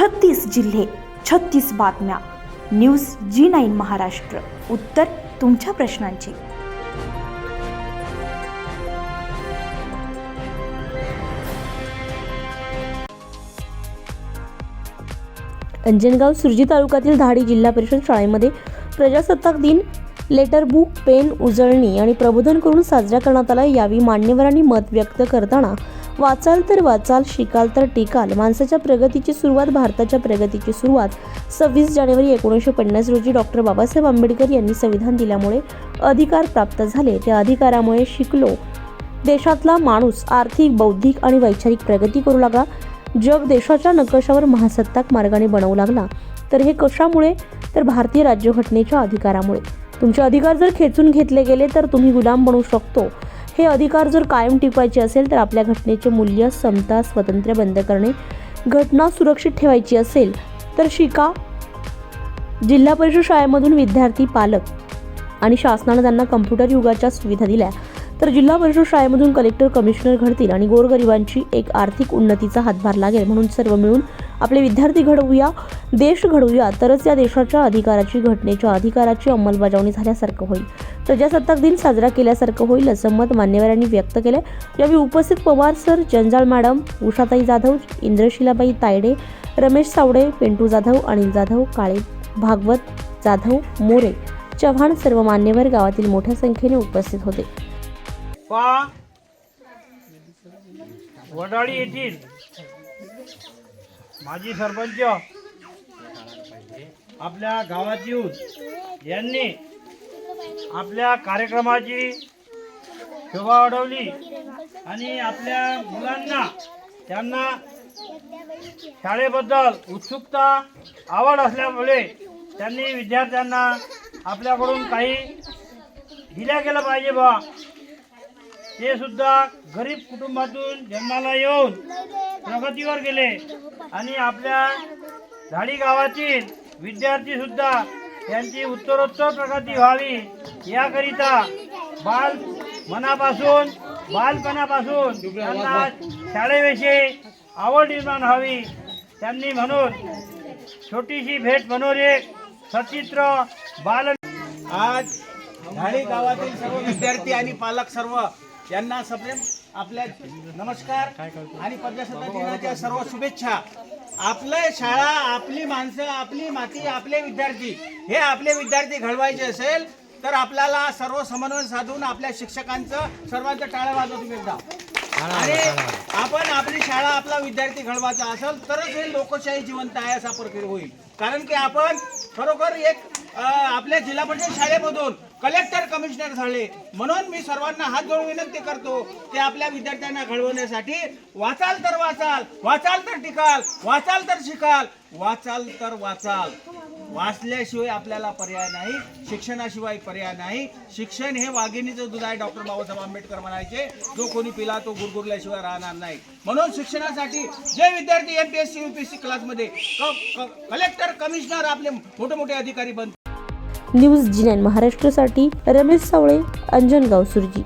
छत्तीस जिल्हे छत्तीस बातम्या. News G nine Maharashtra. उत्तर तुमच्या प्रश्नांची. अंजनगाव सुरजी तालुक्यातील धाडी जिल्हा परिषद शाळेमध्ये प्रजासत्ताक दिन लेटर बुक पेन उजळणी आणि प्रबोधन करून साजरा करण्यात आला यावेळी मान्यवरांनी मत व्यक्त करताना वाचाल तर वाचाल शिकाल तर टिकाल. माणसाच्या प्रगतीची सुरुवात भारताच्या प्रगतीची सुरुवात. सव्वीस जानेवारी एकोणीसशे पन्नास रोजी डॉक्टर बाबासाहेब आंबेडकर यांनी संविधान दिल्यामुळे अधिकार प्राप्त झाले. त्या अधिकारामुळे शिकलो. देशातला माणूस आर्थिक बौद्धिक आणि वैचारिक प्रगती करू लागला. जग देशाच्या नकाशावर महासत्ताक मार्गाने बनवू लागला. तर हे कशामुळे? तर भारतीय राज्यघटनेच्या अधिकारामुळे. तुमचे अधिकार जर खेचून घेतले गेले तर तुम्ही गुलाम बनू शकतो. हे अधिकार जर कायम टिकवायचे असेल तर आपल्या घटनेचे मूल्य समता स्वातंत्र्य बंद करणे घटना सुरक्षित ठेवायची असेल तर शिका. जिल्हा परिषद शाळेमधून विद्यार्थी पालक आणि शासनानं त्यांना कम्प्युटर युगाच्या सुविधा दिल्या. तर जिल्हा परिषद शाळेमधून कलेक्टर कमिशनर घडतील आणि गोरगरिबांची एक आर्थिक उन्नतीचा हातभार लागेल. म्हणून सर्व मिळून आपले विद्यार्थी घडवूया देश घडवूया तरच या देशाच्या अधिकाराची घटनेच्या अधिकाराची अंमलबजावणी झाल्यासारखं होईल. प्रजासत्ताक दिन साजरा केल्यासारखं होईल असं मत मान्यवरांनी व्यक्त केलं यावेळी उपस्थित पवार सर जंजाळ मॅडम उषाताई जाधव इंद्रशिलाबाई तायडे रमेश सावडे पिंटू जाधव अनिल जाधव काळे भागवत जाधव मोरे चव्हाण सर्व मान्यवर गावातील मोठ्या संख्येने उपस्थित होते. वडाळी येथील माजी सरपंच आपल्या गावात येऊन यांनी आपल्या कार्यक्रमाची शोभा वाढवली आणि आपल्या मुलांना त्यांना शाळेबद्दल उत्सुकता आवड असल्यामुळे त्यांनी विद्यार्थ्यांना आपल्याकडून काही दिल्या गेलं पाहिजे बा. ते सुद्धा गरीब कुटुंबातून जन्माला येऊन प्रगतीवर गेले आणि आपल्या झाडी गावातील विद्यार्थी त्यांची उत्तरोत्तर प्रगती व्हावी. याकरिता बाल मनापासून बालपणापासून त्यांना शाळेविषयी आवड निर्माण व्हावी. त्यांनी म्हणून छोटीशी भेट म्हणून एक सचित्र बाल आज धाडी गावातील सर्व विद्यार्थी आणि पालक सर्व यांना सप्रेम आपल्या नमस्कार आणि प्रजासत्ताक दिनाच्या सर्व शुभेच्छा. आपलं शाळा आपली माणसं आपली माती आपले विद्यार्थी हे आपले विद्यार्थी घडवायचे असेल तर आपल्याला सर्व समन्वय साधून आपल्या शिक्षकांचं सर्वांचं टाळ्या वाजवा तुम्ही एकदा. आणि आपण आपली शाळा आपला विद्यार्थी घडवायचा असेल तरच हे लोकशाही जिवंत आहे असा प्रक्रिया होईल. कारण की आपण खरोखर एक आपल्या जिल्हा परिषद शाळेमधून कलेक्टर कमिशनर झाले. म्हणून मी सर्वांना हात जोडून विनंती करतो की आपल्या विद्यार्थ्यांना घडवण्यासाठी वाचाल तर वाचाल वाचाल तर टिकाल वाचाल तर शिकाल वाचाल तर वाचाल. वाचल्याशिवाय आपल्याला पर्याय नाही शिक्षणाशिवाय पर्याय नाही. शिक्षण हे वाघिणीचं दूध आहे डॉक्टर बाबासाहेब आंबेडकर म्हणायचे. जो कोणी पिला तो गुरगुरल्याशिवाय राहणार नाही. म्हणून शिक्षणासाठी जे विद्यार्थी M P S C UPSC class क्लासमध्ये कलेक्टर कमिशनर आपले मोठे मोठे अधिकारी बनतात. न्यूज जी नाईन महाराष्ट्रासाठी रमेश सावळे अंजनगाव सुरजी